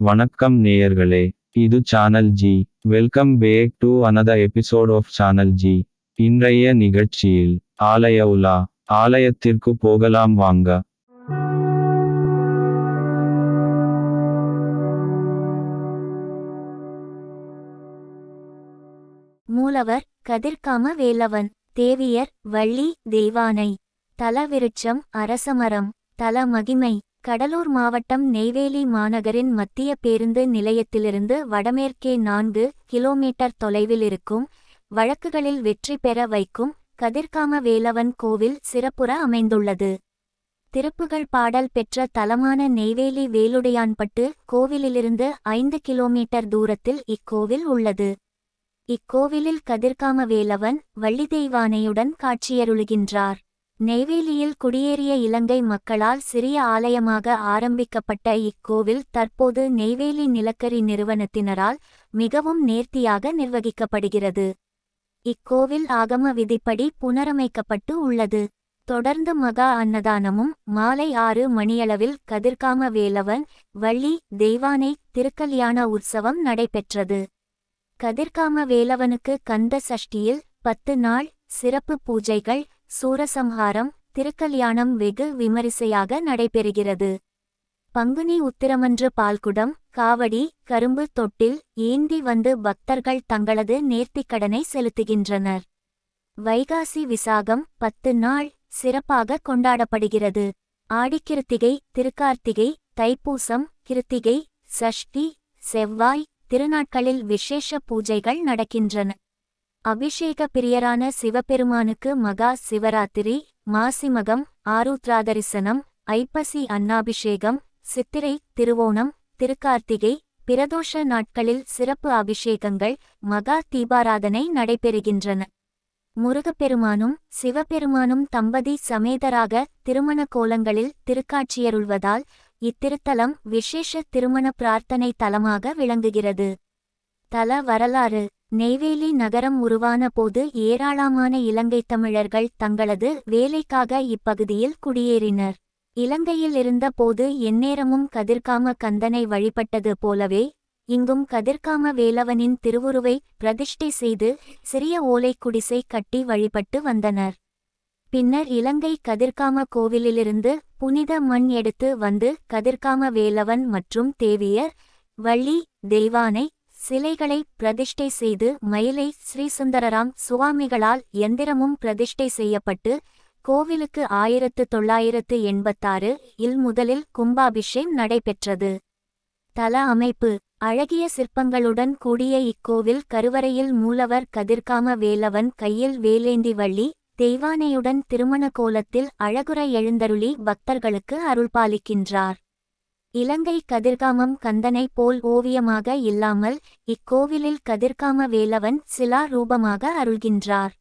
வணக்கம் நேயர்களே இது channel G welcome back to another episode of channel G இன்றைய நிகழ்ச்சியில் ஆலய உலா ஆலயத்திற்கு போகலாம் வாங்க. மூலவர் கதிர்காம வேலவன் தேவியர் வள்ளி தெய்வானை தலவிருட்சம் அரசமரம் தல மகிமை கடலூர் மாவட்டம் நெய்வேலி மாநகரின் மத்திய பேருந்து நிலையத்திலிருந்து வடமேற்கே நான்கு கிலோமீட்டர் தொலைவில் இருக்கும் வழக்குகளில் வெற்றி பெற வைக்கும் கதிர்காம வேலவன் கோவில் சிறப்புற அமைந்துள்ளது. திருப்புகழ் பாடல் பெற்ற தலமான நெய்வேலி வேலுடையான்பட்டு கோவிலிலிருந்து ஐந்து கிலோமீட்டர் தூரத்தில் இக்கோவில் உள்ளது. இக்கோவிலில் கதிர்காம வேலவன் வள்ளிதெய்வானையுடன் காட்சியருளுகின்றார். நெய்வேலியில் குடியேறிய இலங்கை மக்களால் சிறிய ஆலயமாக ஆரம்பிக்கப்பட்ட இக்கோவில் தற்போது நெய்வேலி நிலக்கரி நிறுவனத்தினரால் மிகவும் நேர்த்தியாக நிர்வகிக்கப்படுகிறது. இக்கோவில் ஆகம விதிப்படி புனரமைக்கப்பட்டு உள்ளது. தொடர்ந்து மகா அன்னதானமும் மாலை ஆறு மணியளவில் கதிர்காம வேலவன் வள்ளி தெய்வானை திருக்கல்யாண உற்சவம் நடைபெற்றது. கதிர்காம வேலவனுக்கு கந்த சஷ்டியில் பத்து நாள் சிறப்பு பூஜைகள் சூரசம்ஹாரம் திருக்கல்யாணம் வெகு விமரிசையாக நடைபெறுகிறது. பங்குனி உத்திரமன்று பால்குடம் காவடி கரும்பு தொட்டில் ஏந்தி வந்து பக்தர்கள் தங்களது நேர்த்திக்கடனை செலுத்துகின்றனர். வைகாசி விசாகம் பத்து நாள் சிறப்பாக கொண்டாடப்படுகிறது. ஆடிக்கிருத்திகை திருக்கார்த்திகை தைப்பூசம் கிருத்திகை சஷ்டி செவ்வாய் திருநாட்களில் விசேஷ பூஜைகள் நடக்கின்றன. அபிஷேக பிரியரான சிவபெருமானுக்கு மகா சிவராத்திரி மாசிமகம் ஆருத்ராதரிசனம் ஐப்பசி அன்னாபிஷேகம் சித்திரை திருவோணம் திருக்கார்த்திகை பிரதோஷ நாட்களில் சிறப்பு அபிஷேகங்கள் மகா தீபாராதனை நடைபெறுகின்றன. முருகப்பெருமானும் சிவபெருமானும் தம்பதி சமேதராக திருமண கோலங்களில் திருக்காட்சியருள்வதால் இத்திருத்தலம் விசேஷ திருமண பிரார்த்தனை தலமாக விளங்குகிறது. தல வரலாறு நெய்வேலி நகரம் உருவான போது ஏராளமான இலங்கைத் தமிழர்கள் தங்களது வேலைக்காக இப்பகுதியில் குடியேறினர். இலங்கையில் இருந்தபோது எந்நேரமும் கதிர்காம கந்தனை வழிபட்டது போலவே இங்கும் கதிர்காம வேலவனின் திருவுருவை பிரதிஷ்டை செய்து சிறிய ஓலை குடிசை கட்டி வழிபட்டு வந்தனர். பின்னர் இலங்கை கதிர்காம கோவிலிலிருந்து புனித மண் எடுத்து வந்து கதிர்காம வேலவன் மற்றும் தேவியர் வள்ளி தெய்வானை சிலைகளை பிரதிஷ்டை செய்து மயிலை ஸ்ரீசுந்தரராம் சுவாமிகளால் எந்திரமும் பிரதிஷ்டை செய்யப்பட்டு கோவிலுக்கு ஆயிரத்து தொள்ளாயிரத்து எண்பத்தாறு இல் முதலில் கும்பாபிஷேகம் நடைபெற்றது. தல அமைப்பு. அழகிய சிற்பங்களுடன் கூடிய இக்கோவில் கருவறையில் மூலவர் கதிர்காம வேலவன் கையில் வேலேந்தி வள்ளி தெய்வானையுடன் திருமண கோலத்தில் அழகுற எழுந்தருளி பக்தர்களுக்கு அருள்பாலிக்கின்றார். இலங்கை கதிர்காமம் கந்தனை போல் ஓவியமாக இல்லாமல் இக்கோவிலில் கதிர்காம வேலவன் சிலா ரூபமாக அருள்கின்றார்.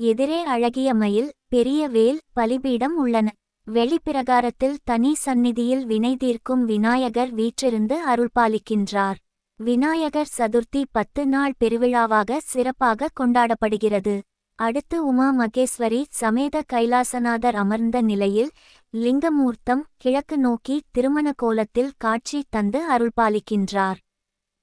எதிரே அழகிய மயில் பெரிய வேல் பலிபீடம் உள்ளன. வெளிப்பிரகாரத்தில் தனி சந்நிதியில் வினை தீர்க்கும் விநாயகர் வீற்றிருந்து அருள்பாலிக்கின்றார். விநாயகர் சதுர்த்தி பத்து நாள் பெருவிழாவாக சிறப்பாக கொண்டாடப்படுகிறது. அடுத்து உமா மகேஸ்வரி சமேத கைலாசநாதர் அமர்ந்த நிலையில் லிங்கமூர்த்தம் கிழக்கு நோக்கி திருமண கோலத்தில் காட்சி தந்து அருள்பாலிக்கின்றார்.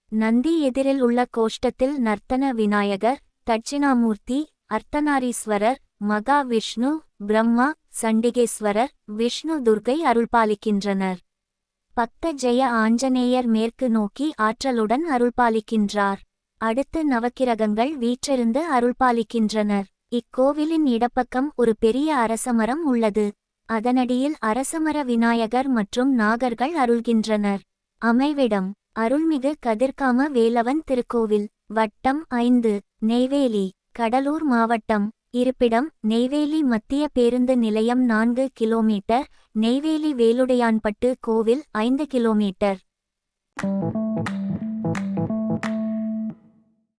நந்தி எதிரில் உள்ள கோஷ்டத்தில் நர்த்தன விநாயகர் தட்சிணாமூர்த்தி அர்த்தநாரீஸ்வரர் மகா விஷ்ணு பிரம்மா சண்டிகேஸ்வரர் விஷ்ணு துர்கை அருள்பாலிக்கின்றனர். பக்த ஜெய ஆஞ்சநேயர் மேற்கு நோக்கி ஆற்றலுடன் அருள்பாலிக்கின்றார். அடுத்து நவக்கிரகங்கள் வீற்றிருந்து அருள்பாலிக்கின்றனர். இக்கோவிலின் இடப்பக்கம் ஒரு பெரிய அரசமரம் உள்ளது. அதனடியில் அரசமர விநாயகர் மற்றும் நாகர்கள் அருள்கின்றனர். அமைவிடம் அருள்மிகு கதிர்காம வேலவன் திருக்கோவில் வட்டம் ஐந்து நெய்வேலி கடலூர் மாவட்டம் இருப்பிடம் நெய்வேலி மத்திய பேருந்து நிலையம் நான்கு கிலோமீட்டர் நெய்வேலி வேலுடையான்பட்டு கோவில் ஐந்து கிலோமீட்டர்.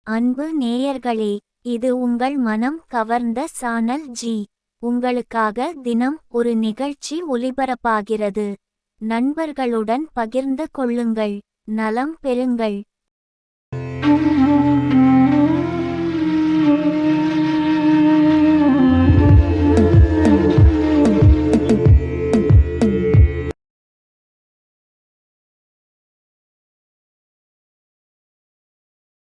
அன்பு நேயர்களே இது உங்கள் மனம் கவர்ந்த சானல் ஜி. உங்களுக்காக தினம் ஒரு நிகழ்ச்சி ஒலிபரப்பாகிறது நண்பர்களுடன் பகிர்ந்து கொள்ளுங்கள். நலம் பெறுங்கள்.